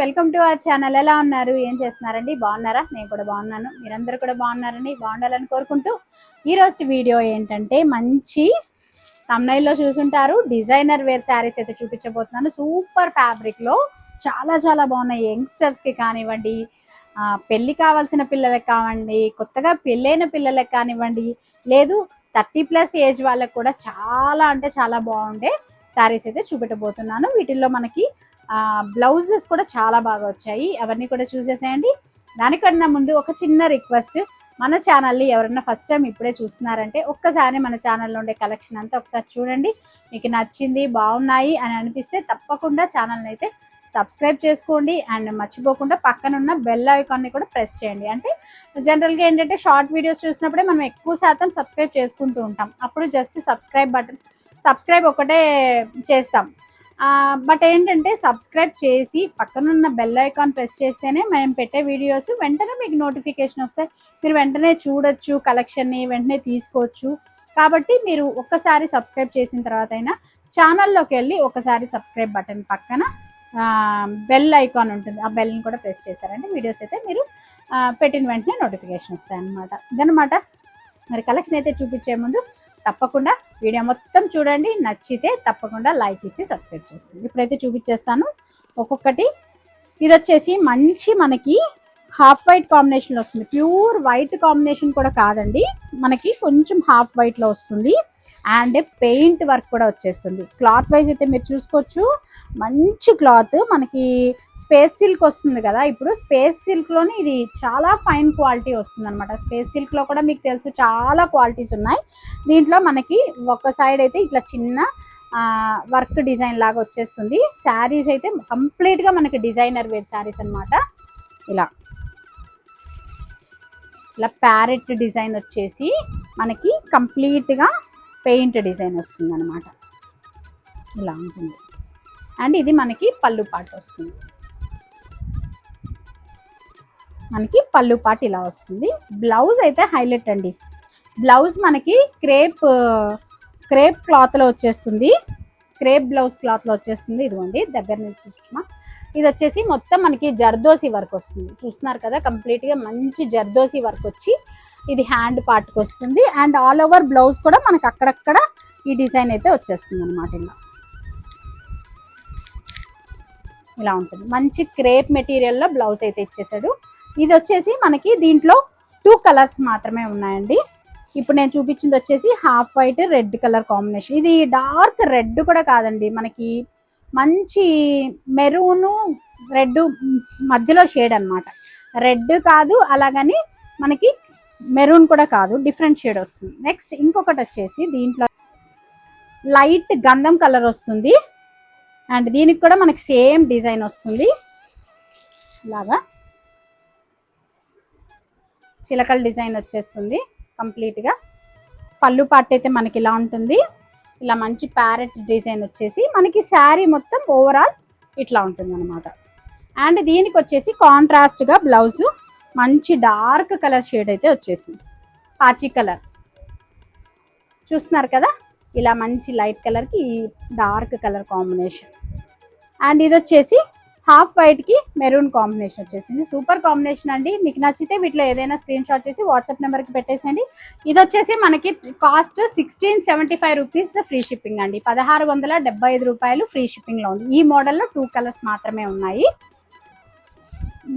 Welcome to our channel. ఎలా ఉన్నారు? ఏం చేస్తున్నారండి? బాగున్నారా? నేను కూడా బాగున్నాను. మీరందరూ కూడా బాగున్నారని బాగుండాలని కోరుకుంటూ ఈ రోజు వీడియో ఏంటంటే మంచి తమ్నైల్లో చూసుంటారు. డిజైనర్ వేర్ శారీస్ అయితే చూపించబోతున్నాను. సూపర్ ఫ్యాబ్రిక్లో చాలా చాలా బాగున్నాయి. యంగ్స్టర్స్కి కానివ్వండి పెళ్ళి పెళ్ళి కావాల్సిన పిల్లలకు కావండి కొత్తగా పెళ్ళైన పిల్లలకు కానివ్వండి లేదు థర్టీ ప్లస్ ఏజ్ వాళ్ళకి కూడా చాలా అంటే చాలా బాగుండే శారీస్ అయితే చూపెట్టబోతున్నాను. వీటిల్లో మనకి బ్లౌజెస్ కూడా చాలా బాగా వచ్చాయి. అవన్నీ కూడా చూసేసేయండి. దానికన్నా ముందు ఒక చిన్న రిక్వెస్ట్. మన ఛానల్ని ఎవరైనా ఫస్ట్ టైం ఇప్పుడే చూస్తున్నారంటే ఒక్కసారి మన ఛానల్లో ఉండే కలెక్షన్ అంతా ఒకసారి చూడండి. మీకు నచ్చింది బాగున్నాయి అని అనిపిస్తే తప్పకుండా ఛానల్ని అయితే సబ్స్క్రైబ్ చేసుకోండి. అండ్ మర్చిపోకుండా పక్కన ఉన్న బెల్ ఐకాన్ని కూడా ప్రెస్ చేయండి. అంటే జనరల్గా ఏంటంటే షార్ట్ వీడియోస్ చూసినప్పుడే మనం ఎక్కువ శాతం సబ్స్క్రైబ్ చేసుకుంటూ ఉంటాం. అప్పుడు జస్ట్ సబ్స్క్రైబ్ బటన్ సబ్స్క్రైబ్ ఒకటే చేస్తాం. బట్ ఏంటంటే సబ్స్క్రైబ్ చేసి పక్కనున్న బెల్ ఐకాన్ ప్రెస్ చేస్తేనే మేము పెట్టే వీడియోస్ వెంటనే మీకు నోటిఫికేషన్ వస్తాయి. మీరు వెంటనే చూడొచ్చు కలెక్షన్ని వెంటనే తీసుకోవచ్చు. కాబట్టి మీరు ఒక్కసారి సబ్స్క్రైబ్ చేసిన తర్వాత అయినా ఛానల్లోకి వెళ్ళి ఒకసారి సబ్స్క్రైబ్ బటన్ పక్కన బెల్ ఐకాన్ ఉంటుంది. ఆ బెల్ని కూడా ప్రెస్ చేశారంటే వీడియోస్ అయితే మీరు పెట్టిన వెంటనే నోటిఫికేషన్ వస్తాయి అన్నమాట ఇదనమాట మరి కలెక్షన్ అయితే చూపించే ముందు తప్పకుండా వీడియో మొత్తం చూడండి. నచ్చితే తప్పకుండా లైక్ ఇచ్చి సబ్స్క్రైబ్ చేసుకోండి. ఇప్పుడైతే చూపించేస్తాను. ఒక్కొక్కటి. ఇది వచ్చేసి మంచి మనకి హాఫ్ వైట్ కాంబినేషన్లో వస్తుంది. ప్యూర్ వైట్ కాంబినేషన్ కూడా కాదండి. మనకి కొంచెం హాఫ్ వైట్లో వస్తుంది. అండ్ పెయింట్ వర్క్ కూడా వచ్చేస్తుంది. క్లాత్ వైజ్ అయితే మీరు చూసుకోవచ్చు. మంచి క్లాత్. మనకి స్పేస్ సిల్క్ వస్తుంది కదా. ఇప్పుడు స్పేస్ సిల్క్లోనే ఇది చాలా ఫైన్ క్వాలిటీ వస్తుంది అనమాట స్పేస్ సిల్క్లో కూడా మీకు తెలుసు చాలా క్వాలిటీస్ ఉన్నాయి. దీంట్లో మనకి ఒక సైడ్ అయితే ఇట్లా చిన్న వర్క్ డిజైన్ లాగా వచ్చేస్తుంది. శారీస్ అయితే కంప్లీట్గా మనకి డిజైనర్ వేర్ శారీస్ అన్నమాట. ఇలా. ఇలా ప్యారెట్ డిజైన్ వచ్చేసి మనకి కంప్లీట్గా పెయింట్ డిజైన్ వస్తుంది అనమాట ఇలా ఉంటుంది. అండ్ ఇది మనకి పళ్ళు పాటు వస్తుంది. మనకి పళ్ళు పాటు ఇలా వస్తుంది. బ్లౌజ్ అయితే హైలైట్ అండి. బ్లౌజ్ మనకి క్రేప్ క్రేప్ క్లాత్లో వచ్చేస్తుంది. క్రేప్ బ్లౌజ్ క్లాత్లో వచ్చేస్తుంది. ఇదిగోండి దగ్గర నుంచి చూపించమా. ఇది వచ్చేసి మొత్తం మనకి జర్దోసి వర్క్ వస్తుంది. చూస్తున్నారు కదా కంప్లీట్గా మంచి జర్దోసి వర్క్ వచ్చి ఇది హ్యాండ్ పార్ట్కి వస్తుంది. అండ్ ఆల్ ఓవర్ బ్లౌజ్ కూడా మనకి అక్కడక్కడ ఈ డిజైన్ అయితే వచ్చేస్తుంది అనమాట ఇలా. ఇలా ఉంటుంది. మంచి క్రేప్ మెటీరియల్లో బ్లౌజ్ అయితే ఇచ్చేసాడు. ఇది వచ్చేసి మనకి దీంట్లో టూ కలర్స్ మాత్రమే ఉన్నాయండి. ఇప్పుడు నేను చూపించింది వచ్చేసి half white red colour combination. ఇది డార్క్ రెడ్ కూడా కాదండి. మనకి మంచి మెరూను రెడ్ మధ్యలో షేడ్ అన్నమాట. రెడ్ కాదు అలాగని మనకి మెరూన్ కూడా కాదు డిఫరెంట్ షేడ్ వస్తుంది. నెక్స్ట్ ఇంకొకటి వచ్చేసి దీంట్లో లైట్ గంధం కలర్ వస్తుంది. అండ్ దీనికి కూడా మనకి సేమ్ డిజైన్ వస్తుంది. ఇలాగా చిలకల డిజైన్ వచ్చేస్తుంది. కంప్లీట్గా. పళ్ళు పార్ట్ అయితే మనకి ఇలా ఉంటుంది. ఇలా మంచి ప్యారెట్ డిజైన్ వచ్చేసి మనకి శారీ మొత్తం ఓవరాల్ ఇట్లా ఉంటుంది అనమాట అండ్ దీనికి వచ్చేసి కాంట్రాస్ట్గా బ్లౌజు మంచి డార్క్ కలర్ షేడ్ అయితే వచ్చేసింది. పాచి కలర్. చూస్తున్నారు కదా? ఇలా మంచి లైట్ కలర్కి ఈ డార్క్ కలర్ కాంబినేషన్. అండ్ ఇది వచ్చేసి హాఫ్ వైట్కి మెరూన్ కాంబినేషన్ వచ్చేసింది. సూపర్ కాంబినేషన్ అండి. మీకు నచ్చితే వీటిలో ఏదైనా స్క్రీన్ షాట్ చేసి వాట్సాప్ నెంబర్కి పెట్టేసండి ఇది వచ్చేసి మనకి cost sixteen seventy five rupees free shipping అండి. పదహారు వందల డెబ్బై ఐదు రూపాయలు ఫ్రీ షిప్పింగ్లో ఉంది. ఈ మోడల్లో టూ కలర్స్ మాత్రమే ఉన్నాయి.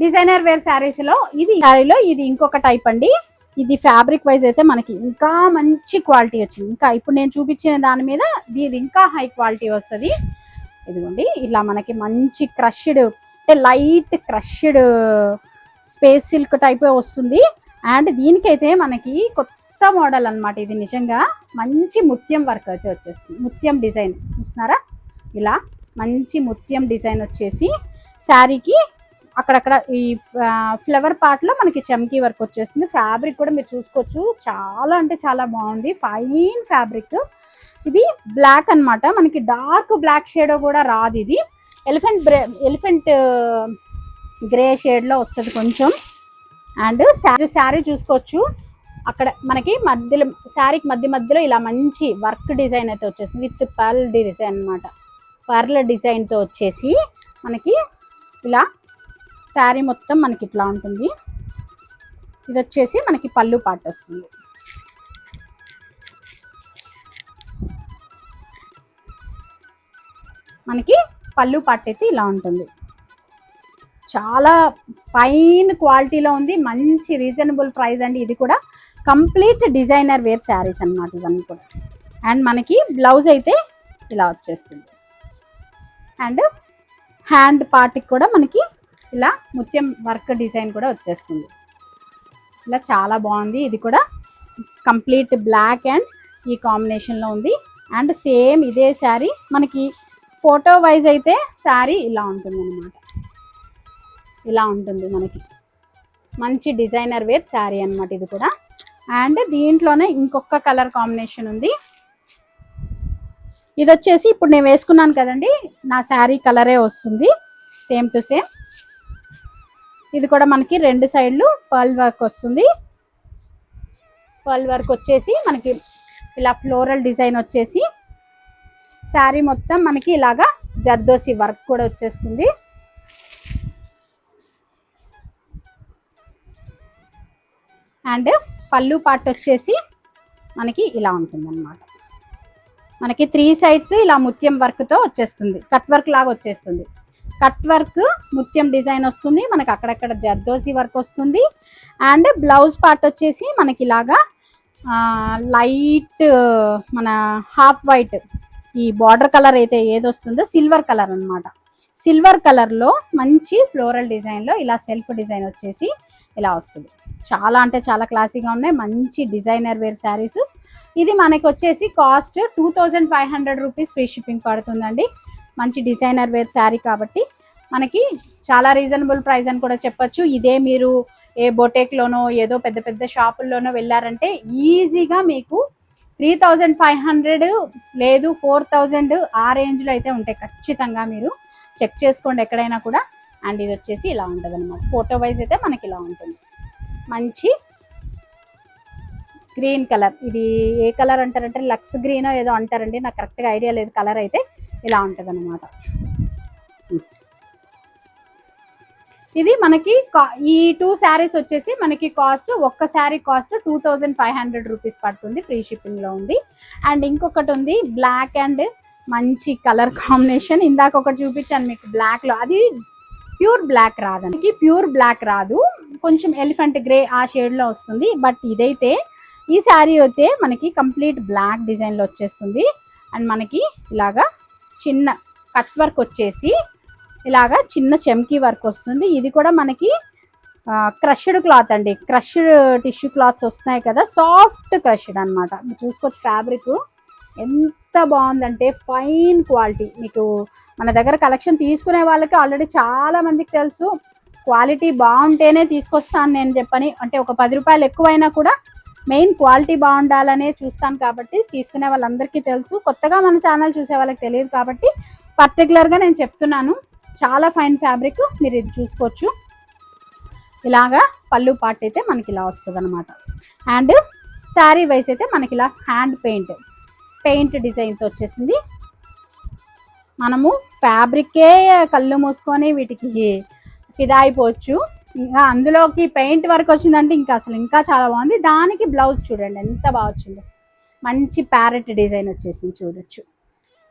డిజైనర్ వేర్ శారీస్లో ఇది శారీలో ఇది ఇంకొక టైప్ అండి. ఇది ఫ్యాబ్రిక్ వైజ్ అయితే మనకి ఇంకా మంచి క్వాలిటీ వచ్చింది. ఇంకా ఇప్పుడు నేను చూపించిన దాని మీద ఇది ఇంకా హై క్వాలిటీ వస్తుంది. ఇదిగోండి. ఇలా మనకి మంచి క్రష్డ్ అంటే light crushed space silk type వస్తుంది. అండ్ దీనికైతే మనకి కొత్త మోడల్ అనమాట ఇది నిజంగా. మంచి ముత్యం వర్క్ అయితే వచ్చేస్తుంది. ముత్యం డిజైన్ చూస్తున్నారా? ఇలా మంచి ముత్యం డిజైన్ వచ్చేసి శారీకి అక్కడక్కడ ఈ ఫ్లవర్ పార్ట్లో మనకి చమ్కీ వర్క్ వచ్చేస్తుంది. ఫ్యాబ్రిక్ కూడా మీరు చూసుకోవచ్చు. చాలా అంటే చాలా బాగుంది. Fine fabric. ఇది బ్లాక్ అన్నమాట. మనకి డార్క్ బ్లాక్ షేడో కూడా రాదు ఇది. ఎలిఫెంట్ బ్రే ఎలిఫెంట్ గ్రే షేడ్లో వస్తుంది కొంచెం. అండ్ శారీ శారీ చూసుకోవచ్చు. అక్కడ మనకి మధ్యలో శారీకి మధ్య మధ్యలో ఇలా మంచి వర్క్ డిజైన్ అయితే వచ్చేసింది. విత్ పర్ల్ డిజైన్ అన్నమాట. పర్ల్ డిజైన్తో వచ్చేసి మనకి ఇలా శారీ మొత్తం మనకి ఇట్లా ఉంటుంది. ఇది వచ్చేసి మనకి పళ్ళు పాటు వస్తుంది. మనకి పళ్ళు పాటు అయితే ఇలా ఉంటుంది. చాలా ఫైన్ క్వాలిటీలో ఉంది. మంచి రీజనబుల్ ప్రైస్ అండి. ఇది కూడా కంప్లీట్ డిజైనర్ వేర్ శారీస్ అన్నమాట ఇవన్నీ కూడా. అండ్ మనకి బ్లౌజ్ అయితే ఇలా వచ్చేస్తుంది. అండ్ హ్యాండ్ పార్ట్కి కూడా మనకి ఇలా ముత్యం వర్క్ డిజైన్ కూడా వచ్చేస్తుంది. ఇలా చాలా బాగుంది. ఇది కూడా కంప్లీట్ బ్లాక్ అండ్ ఈ కాంబినేషన్లో ఉంది. అండ్ సేమ్ ఇదే శారీ మనకి ఫోటో వైజ్ అయితే శారీ ఇలా ఉంటుంది అనమాట ఇలా ఉంటుంది మనకి. మంచి డిజైనర్ వేర్ శారీ అన్నమాట ఇది కూడా. అండ్ దీంట్లోనే ఇంకొక కలర్ కాంబినేషన్ ఉంది. ఇది వచ్చేసి ఇప్పుడు నేను వేసుకున్నాను కదండి నా శారీ కలరే వస్తుంది. Same to same. ఇది కూడా మనకి రెండు సైడ్లు పర్ల్ వర్క్ వస్తుంది. పర్ల్ వర్క్ వచ్చేసి మనకి ఇలా ఫ్లోరల్ డిజైన్ వచ్చేసి శారీ మొత్తం మనకి ఇలాగా జర్దోసి వర్క్ కూడా వచ్చేస్తుంది. అండ్ పళ్ళు పార్ట్ వచ్చేసి మనకి ఇలా ఉంటుంది అనమాట మనకి త్రీ సైడ్స్ ఇలా ముత్యం వర్క్తో వచ్చేస్తుంది. కట్ వర్క్ లాగా వచ్చేస్తుంది. కట్ వర్క్ ముత్యం డిజైన్ వస్తుంది. మనకి అక్కడక్కడ జర్దోసి వర్క్ వస్తుంది. అండ్ బ్లౌజ్ పార్ట్ వచ్చేసి మనకి ఇలాగా లైట్ మన హాఫ్ వైట్ ఈ బార్డర్ కలర్ అయితే ఏది వస్తుందో సిల్వర్ కలర్ అన్నమాట. సిల్వర్ కలర్లో మంచి ఫ్లోరల్ డిజైన్లో ఇలా సెల్ఫ్ డిజైన్ వచ్చేసి ఇలా వస్తుంది. చాలా అంటే చాలా క్లాసీగా ఉన్నాయి. మంచి డిజైనర్ వేర్ శారీస్ ఇది మనకి వచ్చేసి cost two thousand five hundred rupees free shipping పడుతుందండి. మంచి డిజైనర్ వేర్ శారీ కాబట్టి మనకి చాలా రీజనబుల్ ప్రైస్ అని కూడా చెప్పొచ్చు. ఇదే మీరు ఏ బొటేక్లోనో ఏదో పెద్ద పెద్ద షాపుల్లోనో వెళ్ళారంటే ఈజీగా మీకు త్రీ థౌజండ్ ఫైవ్ హండ్రెడ్ లేదు ఫోర్ థౌజండ్ ఆ రేంజ్లో అయితే ఉంటాయి ఖచ్చితంగా మీరు చెక్ చేసుకోండి ఎక్కడైనా కూడా. అండ్ ఇది వచ్చేసి ఇలా ఉంటుంది అనమాట ఫోటో వైజ్ అయితే మనకి ఇలా ఉంటుంది. మంచి గ్రీన్ కలర్. ఇది ఏ కలర్ అంటారంటే లక్స్ గ్రీన్ ఏదో అంటారండి. నాకు కరెక్ట్గా ఐడియా లేదు. కలర్ అయితే ఇలా ఉంటుంది ఇది మనకి కా- ఈ టూ శారీస్ వచ్చేసి మనకి కాస్ట్ ఒక్క sari cost two thousand five hundred rupees పడుతుంది ఫ్రీ షిప్పింగ్లో ఉంది. అండ్ ఇంకొకటి ఉంది బ్లాక్ అండ్ మంచి కలర్ కాంబినేషన్ ఇందాక ఒకటి చూపించాను మీకు బ్లాక్లో అది ప్యూర్ బ్లాక్ రాదండి ప్యూర్ బ్లాక్ రాదు. కొంచెం ఎలిఫెంట్ గ్రే ఆ షేడ్లో వస్తుంది. బట్ ఇదైతే ఈ శారీ అయితే మనకి కంప్లీట్ బ్లాక్ డిజైన్లో వచ్చేస్తుంది. అండ్ మనకి ఇలాగా చిన్న కట్ వర్క్ వచ్చేసి ఇలాగా చిన్న చెమ్కీ వర్క్ వస్తుంది. ఇది కూడా మనకి క్రష్డ్ క్లాత్ అండి. క్రష్డ్ టిష్యూ క్లాత్స్ వస్తున్నాయి కదా సాఫ్ట్ క్రష్డ్ అనమాట మీరు చూసుకోవచ్చు ఫ్యాబ్రిక్ ఎంత బాగుందంటే ఫైన్ క్వాలిటీ మీకు మన దగ్గర కలెక్షన్ తీసుకునే వాళ్ళకి ఆల్రెడీ చాలా మందికి తెలుసు. క్వాలిటీ బాగుంటేనే తీసుకొస్తాను నేను చెప్పని. అంటే ఒక పది రూపాయలు ఎక్కువైనా కూడా మెయిన్ క్వాలిటీ బాగుండాలనే చూస్తాను కాబట్టి తీసుకునే వాళ్ళందరికీ తెలుసు. కొత్తగా మన ఛానల్ చూసే వాళ్ళకి తెలియదు కాబట్టి పర్టికులర్గా నేను చెప్తున్నాను. చాలా ఫైన్ ఫ్యాబ్రిక్ మీరు ఇది చూసుకోవచ్చు. ఇలాగా పళ్ళు పార్ట్ అయితే మనకి ఇలా వస్తుంది అనమాట అండ్ శారీ వైస్ అయితే మనకి ఇలా హ్యాండ్ పెయింట్ పెయింట్ డిజైన్తో వచ్చేసింది. మనము ఫ్యాబ్రికే కళ్ళు మూసుకొని వీటికి ఫిదా అయిపోవచ్చు. ఇంకా అందులోకి పెయింట్ వర్క్ వచ్చిందంటే ఇంకా అసలు ఇంకా చాలా బాగుంది. దానికి బ్లౌజ్ చూడండి ఎంత బాగా వచ్చిందో. మంచి ప్యారెట్ డిజైన్ వచ్చేసింది చూడొచ్చు.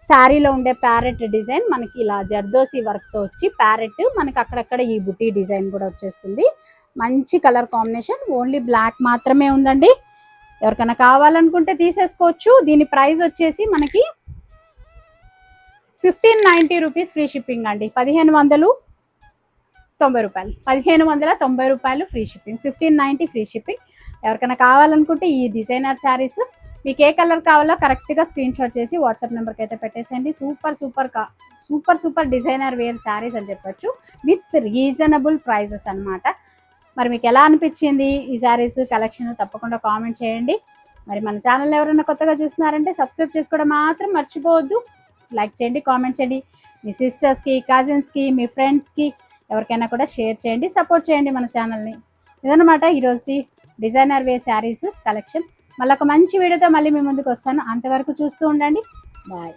శారీలో ఉండే ప్యారెట్ డిజైన్ మనకి ఇలా జర్దోసి వర్క్తో వచ్చి ప్యారెట్ మనకి అక్కడక్కడ ఈ బుటీ డిజైన్ కూడా వచ్చేస్తుంది. మంచి కలర్ కాంబినేషన్ ఓన్లీ బ్లాక్ మాత్రమే ఉందండి. ఎవరికైనా కావాలనుకుంటే తీసేసుకోవచ్చు. దీని ప్రైస్ వచ్చేసి మనకి fifteen ninety rupees free shipping అండి. పదిహేను వందలు తొంభై రూపాయలు. పదిహేను వందల తొంభై రూపాయలు free shipping fifteen ninety free shipping ఎవరికైనా కావాలనుకుంటే ఈ డిజైనర్ శారీస్ మీకు ఏ కలర్ కావాలో కరెక్ట్గా స్క్రీన్ షాట్ చేసి వాట్సాప్ నెంబర్కి అయితే పెట్టేసేయండి. సూపర్ సూపర్ కా super super designer wear saris అని చెప్పొచ్చు. విత్ రీజనబుల్ ప్రైజెస్ అన్నమాట. మరి మీకు ఎలా అనిపించింది ఈ శారీస్ కలెక్షన్? తప్పకుండా కామెంట్ చేయండి. మరి మన ఛానల్ ఎవరైనా కొత్తగా చూస్తున్నారంటే సబ్స్క్రైబ్ చేసుకోవడం మాత్రం మర్చిపోవద్దు. లైక్ చేయండి కామెంట్ చేయండి. మీ సిస్టర్స్కి కజిన్స్కి మీ ఫ్రెండ్స్కి ఎవరికైనా కూడా షేర్ చేయండి సపోర్ట్ చేయండి మన ఛానల్ని. ఇదనమాట ఈరోజు డిజైనర్ వే శారీస్ కలెక్షన్. మళ్ళీ ఒక మంచి వీడియోతో మళ్ళీ మీ ముందుకు వస్తాను. అంతవరకు చూస్తూ ఉండండి. బాయ్.